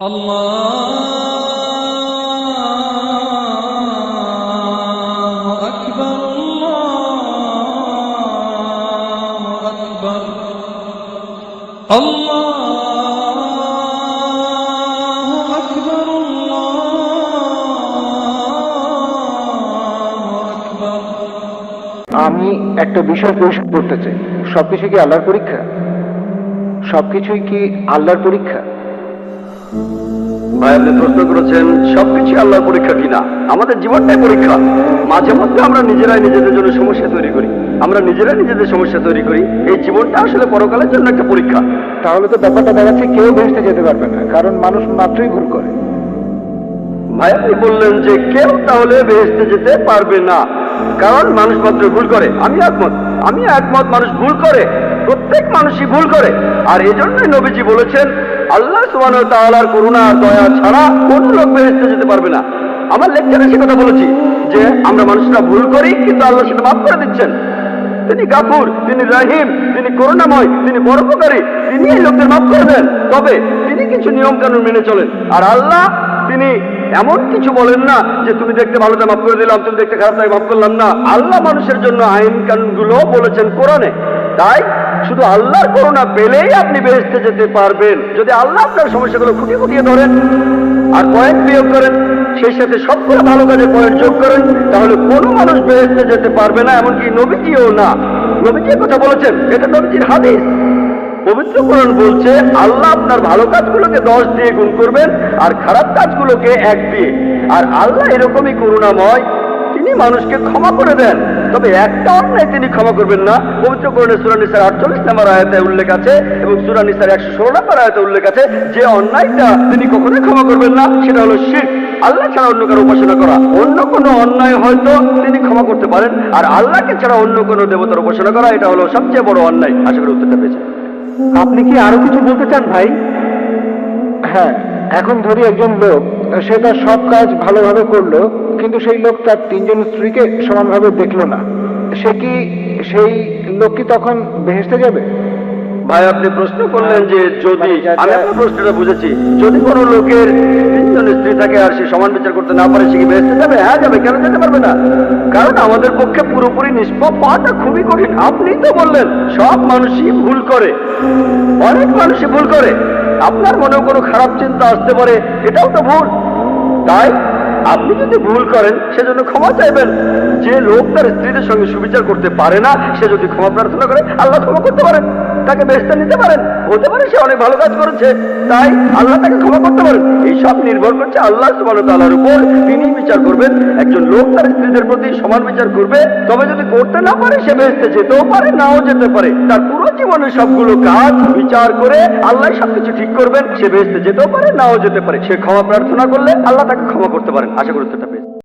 الله أكبر الله أكبر الله أكبر الله أكبر আমি একটা বিষয় পরিষ্কার করতে চাই সবকিছু কি আল্লাহর পরীক্ষা সবকিছুই কি আল্লাহর পরীক্ষা ভাই আপনি প্রশ্ন করেছেন সবকিছু আল্লাহর পরীক্ষা কিনা? আমাদের জীবনটাই পরীক্ষা। মাঝে মধ্যে আমরা নিজেরাই নিজেদের জন্য সমস্যা তৈরি করি। আমরা নিজেরাই নিজেদের সমস্যা তৈরি করি। এই জীবনটা আসলে পরকালের জন্য একটা পরীক্ষা। তাহলে তো ব্যাপারটা দেখাচ্ছে কেউ ভেসতে যেতে পারবে না কারণ মানুষ মাত্রই ভুল করে। ভাই আপনি বললেন যে কেউ তাহলে বেহেস্তে যেতে পারবে না কারণ মানুষ মাত্র ভুল করে। আমি একমত। আমি একমত মানুষ ভুল করে। প্রত্যেক মানুষই ভুল করে। আর এই জন্যই নবীজি বলেছেন আল্লাহ তাআলার করুণা, দয়া ছাড়া কোন লোক বেহেস্তে যেতে পারবে না। আমার লেকচারে সে কথা বলেছি যে, আমরা মানুষরা ভুল করি, কিন্তু আল্লাহ সেটা মাফ করে দিচ্ছেন। তিনি গাফুর, তিনি রাহিম, তিনি করুণাময়, তিনি পরোপকারী তিনি এই লোকদের মাফ করে দেন। তবে তিনি কিছু নিয়ম কানুন মেনে চলেন। আর আল্লাহ, তিনি এমন কিছু বলেন না যে, তুমি দেখতে ভালোটা মাফ করে দিলাম, তুমি দেখতে খারাপটাই মাফ করলাম। না, আল্লাহ মানুষের জন্য আইন কানুনগুলো বলেছেন কোরআনে। তাই শুধু আল্লাহর করুণা পেলেই আপনি বেহেস্তে যেতে পারবেন। যদি আল্লাহ আপনার সমস্যাগুলো খুঁটিয়ে খুঁটিয়ে ধরেন আর পয়েন্ট বিয়োগ করেন, সেই সাথে সবগুলো ভালো কাজে পয়েন্ট যোগ করেন, তাহলে কোনো মানুষ বেহেস্তে যেতে পারবে না, এমনকি নবীজিও না। নবীজি কথা বলেছেন, এটা নবীজির হাদিস। পবিত্র কোরআন বলছে, আল্লাহ আপনার ভালো কাজগুলোকে দশ দিয়ে গুণ করবেন আর খারাপ কাজগুলোকে এক দিয়ে। আর আল্লাহ এরকমই করুণাময় তিনি মানুষকে ক্ষমা করে দেন। তবে একটা অন্যায় তিনি ক্ষমা করবেন না। পবিত্র কোরআনে সুরানিসার আটচল্লিশ নম্বর আয়াতে উল্লেখ আছে এবং সুরানিসার একশো ষোলো নম্বর আয়াতে উল্লেখ আছে যে অন্যায়টা তিনি কখনোই ক্ষমা করবেন না সেটা হলো শির। আল্লাহ ছাড়া অন্য কারও উপাসনা করা। অন্য কোনো অন্যায় হয়তো তিনি ক্ষমা করতে পারেন। আর আল্লাহকে ছাড়া অন্য কোনো দেবতার উপাসনা করা এটা হলো সবচেয়ে বড় অন্যায়। আশা করি উত্তরটা পেয়েছেন। আপনি কি আরও কিছু বলতে চান ভাই? হ্যাঁ। এখন ধরি একজন লোক। সে তার সব কাজ ভালোভাবে করল কিন্তু সেই লোক তার তিনজন স্ত্রীকে সমানভাবে দেখল না। সে কি সেই লোক কি তখন ভেসতে যাবে? ভাই আপনি প্রশ্ন করলেন যে যদি আমি আপনার প্রশ্নটা বুঝেছি। যদি কোনো লোকের তিনজন স্ত্রী থাকে আর সে সমান বিচার করতে না পারে সে কি বেহেস্তে যাবে? হ্যাঁ যাবে। কেন যেতে পারবে না? কারণ আমাদের পক্ষে পুরোপুরি নিষ্পাপ পাওয়াটা খুবই কঠিন। আপনি তো বললেন সব মানুষই ভুল করে। অনেক মানুষই ভুল করে। আপনার মনেও কোনো খারাপ চিন্তা আসতে পারে এটাও তো ভুল। তাই আপনি যদি ভুল করেন সেজন্য ক্ষমা চাইবেন। যে লোক তার স্ত্রীদের সঙ্গে সুবিচার করতে পারে না, সে যদি ক্ষমা প্রার্থনা করে, আল্লাহ ক্ষমা করতে পারেন। তাকে বেস্তে নিতে পারেন। হতে পারে সে অনেক ভালো কাজ করেছে। তাই আল্লাহ তাকে ক্ষমা করতে পারেন। এই সব নির্ভর করছে আল্লাহ ওয়া উপর। তিনি বিচার করবেন। একজন লোক তার স্ত্রীদের প্রতি সমান বিচার করবে। তবে যদি করতে না পারে, সে বেহেস্তে যেতেও পারে, নাও যেতে পারে। তার পুরো জীবনের সবগুলো কাজ বিচার করে আল্লাহ সবকিছু ঠিক করবেন। সে বেহেস্তে যেতেও পারে, নাও যেতে পারে। সে ক্ষমা প্রার্থনা করলে আল্লাহ তাকে ক্ষমা করতে পারেন। আশা করি উত্তরটা পেয়েছেন।